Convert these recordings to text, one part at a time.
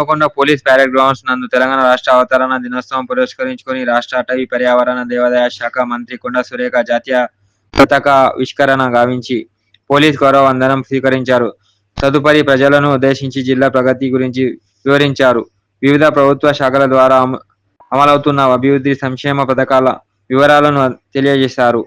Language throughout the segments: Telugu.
హనుమకొండ పోలీస్ ప్యారెడ్ గ్రౌండ్స్ నందు తెలంగాణ రాష్ట్ర అవతరణ దినోత్సవం పురస్కరించుకొని రాష్ట్ర అటవీ పర్యావరణ దేవాదాయ శాఖ మంత్రి కొండ సురేఖ జాతీయ పతాక విష్కరణ గావించి పోలీస్ గౌరవ వందనం స్వీకరించారు. తదుపరి ప్రజలను ఉద్దేశించి జిల్లా ప్రగతి గురించి వివరించారు. వివిధ ప్రభుత్వ శాఖల ద్వారా అమలవుతున్న అభివృద్ధి సంక్షేమ పథకాల వివరాలను తెలియజేశారు.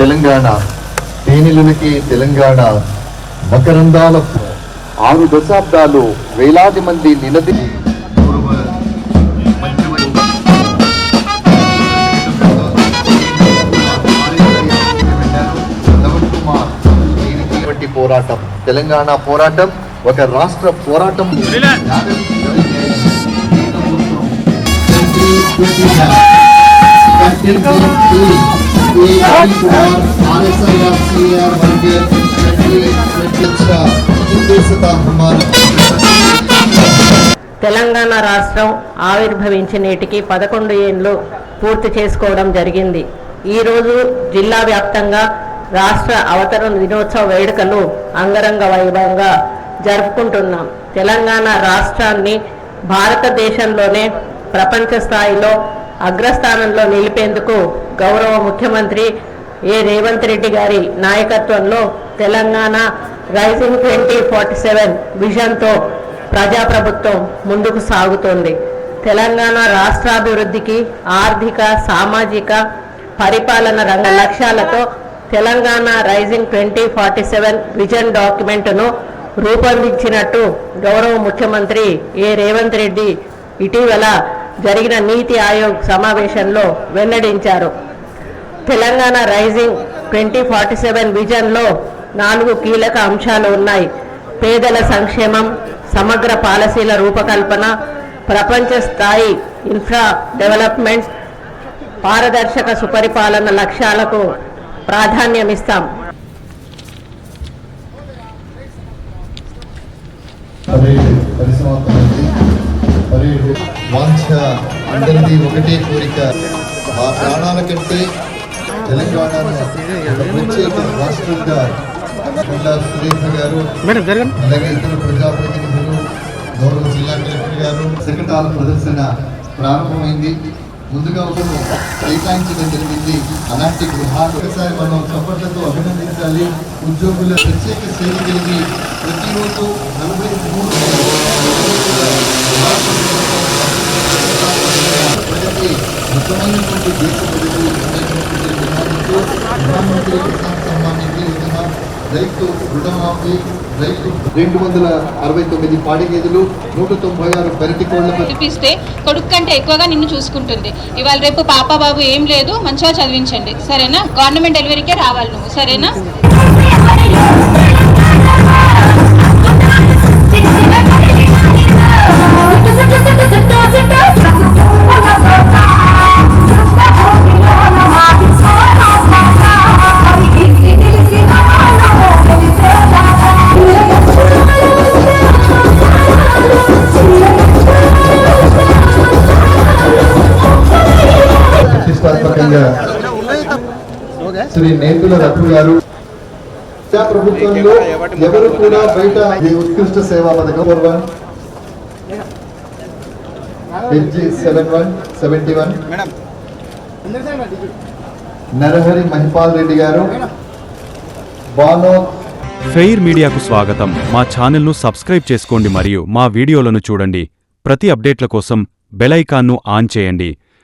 తెలంగాణ తేనెలునికి తెలంగాణ మకరందాల ఆరు దశాబ్దాలు వేలాది మంది నిలది వంటి పోరాటం. తెలంగాణ పోరాటం ఒక రాష్ట్ర పోరాటం. తెలంగాణ రాష్ట్రం ఆవిర్భవించి నేటికి పదకొండు ఏళ్ళు పూర్తి చేసుకోవడం జరిగింది. ఈరోజు జిల్లా వ్యాప్తంగా రాష్ట్ర అవతరణ దినోత్సవ వేడుకలు అంగరంగ వైభవంగా జరుపుకుంటున్నాం. తెలంగాణ రాష్ట్రాన్ని భారతదేశంలోనే ప్రపంచ స్థాయిలో అగ్రస్థానంలో నిలిపేందుకు గౌరవ ముఖ్యమంత్రి ఏ రేవంత్ రెడ్డి గారి నాయకత్వంలో Telangana rising twenty forty seven విజన్తో ప్రజాప్రభుత్వం ముందుకు సాగుతోంది. తెలంగాణ రాష్ట్రాభివృద్ధికి ఆర్థిక సామాజిక పరిపాలన రంగ లక్ష్యాలతో Telangana rising twenty forty seven vision డాక్యుమెంట్ను రూపొందించినట్టు గౌరవ ముఖ్యమంత్రి ఏ రేవంత్ రెడ్డి ఇటీవల జరిగిన నీతి ఆయోగ్ సమావేశంలో వెల్లడించారు. Telangana rising twenty forty seven విజన్లో నాలుగు కీలక అంశాలు ఉన్నాయి. పేదల సంక్షేమం సమగ్ర పాలసీల రూపకల్పన ప్రపంచ స్థాయి ఇన్ఫ్రా డెవలప్మెంట్ పారదర్శక సుపరిపాలన లక్ష్యాలకు ప్రాధాన్యమిస్తాం. పరిసమాప్తమైంది పరేడ్ వాంఛ అందరిది ఒకటే కోరిక. ఆ ప్రాణాల కంటే తెలంగాణను ప్రత్యేక రాష్ట్రంగా కొండా సురేఖ గారు అలాగే ఇతర ప్రజాప్రతినిధులు గౌరవ జిల్లా కలెక్టర్ గారు శకటాల ప్రదర్శన ప్రారంభమైంది. ముందుగా ఒకరు కేటాయించడం జరిగింది. అలాంటి గృహాలు ఒకసారి మనం చప్పట్లతో అభినందించాలి. ఉద్యోగుల ప్రత్యేక సేవ కలిగి ప్రతిరోజు నలభై మూడు ప్రగతి ఉత్తమైనటువంటి దేశ ప్రగతి ఉన్నతమైనటువంటి నినాదంతో ప్రధానమంత్రి కిసాన్ సమ్మాన్ నిధి యోజన రైతు రుణమాఫీ రైతు రెండు వందల అరవై తొమ్మిది పాడి గేదెలు నూట తొంభై ఆరు పెరటి కోళ్ళ చూపిస్తే కొడుకు కంటే ఎక్కువగా నిన్ను చూసుకుంటుంది. ఇవాళ రేపు పాప బాబు ఏం లేదు మంచిగా చదివించండి. సరేనా? గవర్నమెంట్ డెలివరీకే రావాలి నువ్వు. సరేనా? శ్రీ నేతుల రఘు గారు. ప్రభుత్వంలో ఎవరు కూడా బయట ఈ ఉత్కృష్ట సేవా పథకం four one. HG seven one seventy one. Narahari Mahipal Reddy గారు. బానో ఫెయిర్ మీడియాకు స్వాగతం. మా ఛానల్ను సబ్స్క్రైబ్ చేసుకోండి మరియు మా వీడియోలను చూడండి. ప్రతి అప్డేట్ల కోసం బెల్ ఐకాన్ను ఆన్ చేయండి.